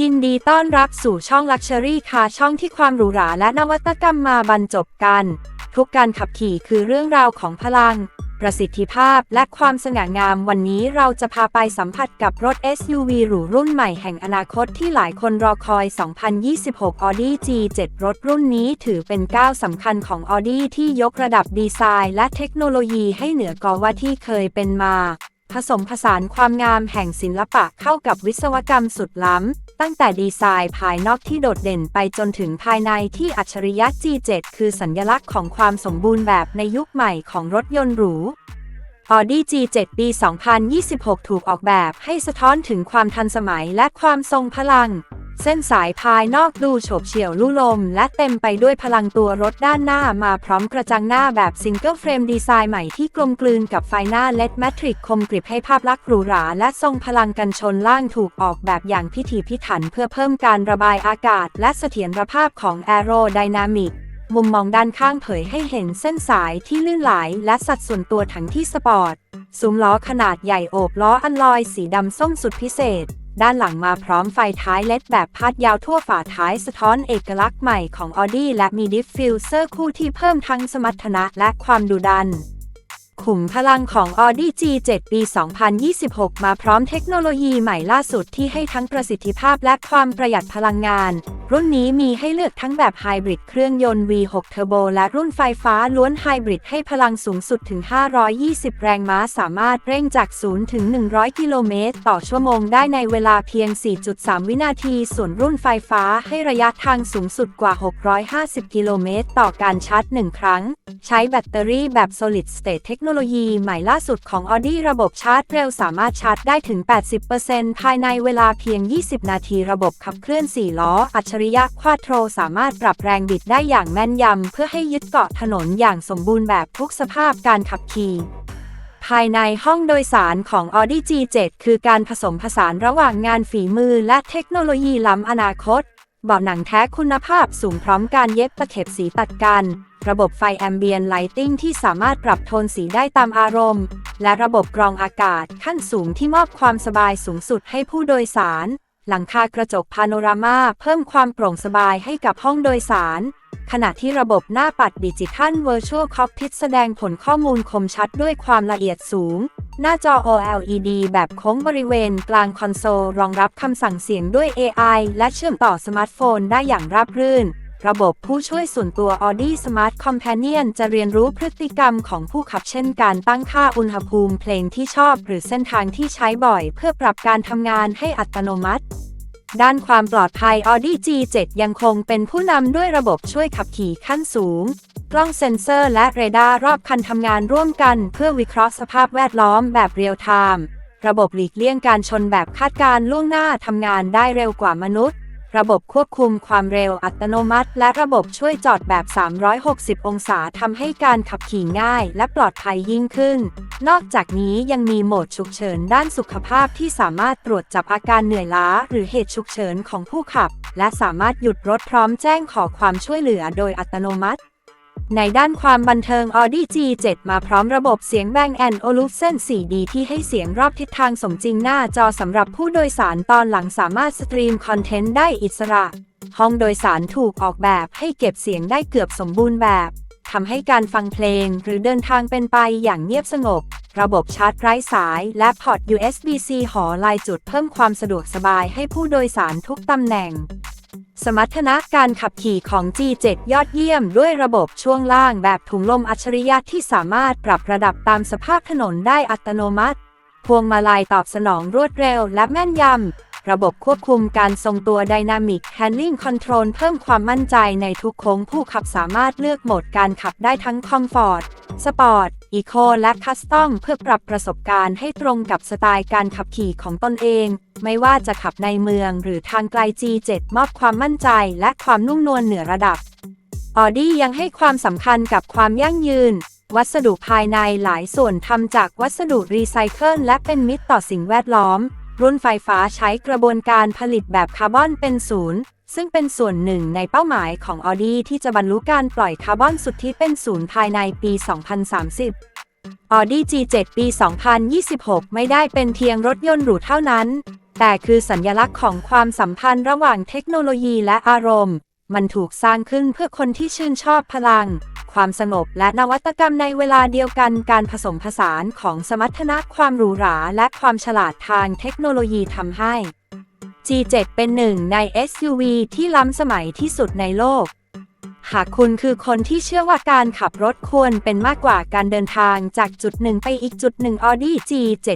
ยินดีต้อนรับสู่ช่อง Luxury Car ช่องที่ความหรูหราและนวัตกรรมมาบรรจบกัน ทุกการขับขี่คือเรื่องราวของพลัง ประสิทธิภาพและความสง่างามวันนี้เราจะพาไปสัมผัสกับรถ SUV หรูรุ่นใหม่แห่งอนาคตที่หลายคนรอคอย 2026 Audi G7 รถรุ่นนี้ถือเป็นก้าวสำคัญของ Audi ที่ยกระดับดีไซน์และเทคโนโลยีให้เหนือกว่าที่เคยเป็นมา ผสมผสานความงามแห่งศิลปะเข้ากับวิศวกรรมสุดล้ำ ตั้งแต่ดีไซน์ภายนอกที่โดดเด่นไปจนถึงภายในที่อัจฉริยะ G7 คือสัญลักษณ์ของความสมบูรณ์แบบในยุคใหม่ของรถยนต์หรู Audi G7 ปี 2026 ถูกออกแบบให้สะท้อนถึงความทันสมัยและความทรงพลัง เส้นสายภายนอกดูโฉบเฉี่ยวลู่ลม และเต็มไปด้วยพลังตัวรถด้านหน้ามาพร้อมกระจังหน้าแบบซิงเกิลเฟรมดีไซน์ใหม่ที่กลมกลืนกับไฟหน้า LED แมทริกคมกริบให้ภาพลักษณ์หรูหรา และทรงพลังกันชนล่างถูกออกแบบอย่างพิถีพิถันเพื่อเพิ่มการระบายอากาศ และเสถียรภาพของแอโรไดนามิกมุมมองด้านข้างเผยให้เห็นเส้นสายที่ลื่นไหลและสัดส่วนตัวถังที่สปอร์ตซุ้มล้อขนาดใหญ่โอบล้ออัลลอยสีดำส้มสุดพิเศษ ด้านหลังมาพร้อมไฟท้ายเล็ดแบบพาดยาวทั่วฝาท้ายสะท้อนเอกลักษณ์ใหม่ของ Audi และมีดิฟฟิวเซอร์คู่ที่เพิ่มทั้งสมรรถนะและความดุดัน ขุมพลังของ Audi G7 ปี 2026 มาพร้อมเทคโนโลยีใหม่ล่าสุดที่ให้ทั้งประสิทธิภาพและความประหยัดพลังงาน รุ่นนี้มีให้เลือกทั้งแบบไฮบริดเครื่องยนต์ V6 Turbo และรุ่นไฟฟ้าล้วนไฮบริดให้พลังสูงสุดถึง 520 แรงม้าสามารถเร่งจาก 0 ถึง 100 กิโลเมตร ต่อชั่วโมงได้ในเวลาเพียง 4.3 วินาที ส่วนรุ่นไฟฟ้าให้ระยะทางสูงสุดกว่า 650 กิโลเมตร ต่อการชาร์จ 1 ครั้ง ใช้แบตเตอรี่แบบ solid state เทคโนโลยีใหม่ล่าสุดของ Audi ระบบชาร์จเร็วสามารถชาร์จได้ถึง 80%ภายในเวลาเพียง 20 นาทีระบบขับเคลื่อน 4 ล้ออัจฉริริยะควาโทรสามารถปรับแรงบิดได้อย่างแม่นยำ เพื่อให้ยึดเกาะถนนอย่างสมบูรณ์แบบทุกสภาพการขับขี่ ภายในห้องโดยสารของ Audi G7 คือการผสมผสานระหว่างงานฝีมือและเทคโนโลยีล้ำอนาคตเบาะหนังแท้คุณภาพสูงพร้อมการเย็บตะเข็บสีตัดกัน ระบบไฟแอมเบียนไลติงที่สามารถปรับโทนสีได้ตามอารมณ์ และระบบกรองอากาศขั้นสูงที่มอบความสบายสูงสุดให้ผู้โดยสาร หลังคากระจกพาโนรามาเพิ่มความโปร่งสบายให้กับห้องโดยสาร ขณะที่ระบบหน้าปัดดิจิทัล Virtual Cockpit แสดงผลข้อมูลคมชัดด้วยความละเอียดสูง หน้าจอ OLED แบบโค้งบริเวณกลางคอนโซล รองรับคำสั่งเสียงด้วย AI และเชื่อมต่อสมาร์ทโฟนได้อย่างราบรื่น ระบบผู้ช่วยส่วนตัว Audi Smart Companion จะเรียนรู้พฤติกรรมของผู้ขับเช่นการตั้งค่าอุณหภูมิเพลงที่ชอบ หรือเส้นทางที่ใช้บ่อย เพื่อปรับการทำงานให้อัตโนมัติ ด้านความปลอดภัย Audi G7 ยังคงเป็นผู้นำด้วยระบบช่วยขับขี่ขั้นสูง กล้องเซ็นเซอร์และเรดาร์รอบคันทำงานร่วมกัน เพื่อวิเคราะห์สภาพแวดล้อมแบบเรียลไทม์ระบบหลีกเลี่ยงการชนแบบคาดการล่วงหน้าทำงานได้เร็วกว่ามนุษย์ ระบบควบคุมความเร็วอัตโนมัติ และระบบช่วยจอดแบบ 360 องศาทำให้การขับขี่ง่าย และปลอดภัยยิ่งขึ้น นอกจากนี้ยังมีโหมดฉุกเฉินด้านสุขภาพที่สามารถตรวจจับอาการเหนื่อยล้า หรือเหตุฉุกเฉินของผู้ขับ และสามารถหยุดรถพร้อมแจ้งขอความช่วยเหลือโดยอัตโนมัติ ในด้านความบันเทิง Audi G7 มาพร้อมระบบเสียง Bang Olufsen 4D ที่ให้เสียงรอบทิศทางสมจริงหน้าจอสำหรับผู้โดยสารตอนหลังสามารถสตรีมคอนเทนต์ได้อิสระ ห้องโดยสารถูกออกแบบให้เก็บเสียงได้เกือบสมบูรณ์แบบทำให้การฟังเพลงหรือเดินทางเป็นไปอย่างเงียบสงบ ระบบชาร์จไร้สายและพอร์ต USB-C หอลายจุดเพิ่มความสะดวกสบายให้ผู้โดยสารทุกตำแหน่ง สมรรถนะการขับขี่ของ G7 ยอดเยี่ยมด้วยระบบช่วงล่างแบบถุงลมอัจฉริยะที่สามารถปรับระดับตามสภาพถนนได้อัตโนมัติ พวงมาลัยตอบสนองรวดเร็วและแม่นยำ ระบบควบคุมการทรงตัว Dynamic Handling Control เพิ่มความมั่นใจในทุกโค้งผู้ขับสามารถเลือกโหมดการขับได้ทั้ง Comfort Sport Eco และ Custom เพื่อปรับประสบการณ์ให้ตรงกับสไตล์การขับขี่ของตนเอง ไม่ว่าจะขับในเมืองหรือทางไกล G7 มอบความมั่นใจและความนุ่มนวลเหนือระดับ Audi ยังให้ความสำคัญกับความยั่งยืน วัสดุภายในหลายส่วนทำจากวัสดุรีไซเคิลและเป็นมิตรต่อสิ่งแวดล้อม รุ่นไฟฟ้าใช้กระบวนการผลิตแบบคาร์บอนเป็นศูนย์ ซึ่งเป็นส่วนหนึ่งในเป้าหมายของ Audi ที่จะบรรลุการปล่อยคาร์บอนสุทธิเป็นศูนย์ภายในปี 2030 Audi G7 ปี 2026 ไม่ได้เป็นเพียงรถยนต์หรูเท่านั้น แต่คือสัญลักษณ์ของความสัมพันธ์ระหว่างเทคโนโลยีและอารมณ์ มันถูกสร้างขึ้นเพื่อคนที่ชื่นชอบพลัง ความสงบ และนวัตกรรมในเวลาเดียวกันการผสมผสานของสมรรถนะความหรูหรา และความฉลาดทางเทคโนโลยีทำให้ G7 เป็นหนึ่งใน SUV ที่ล้ำสมัยที่สุดในโลก หากคุณคือคนที่เชื่อว่าการขับรถควรเป็นมากกว่าการเดินทางจากจุดหนึ่งไปอีกจุดหนึ่ง Audi G7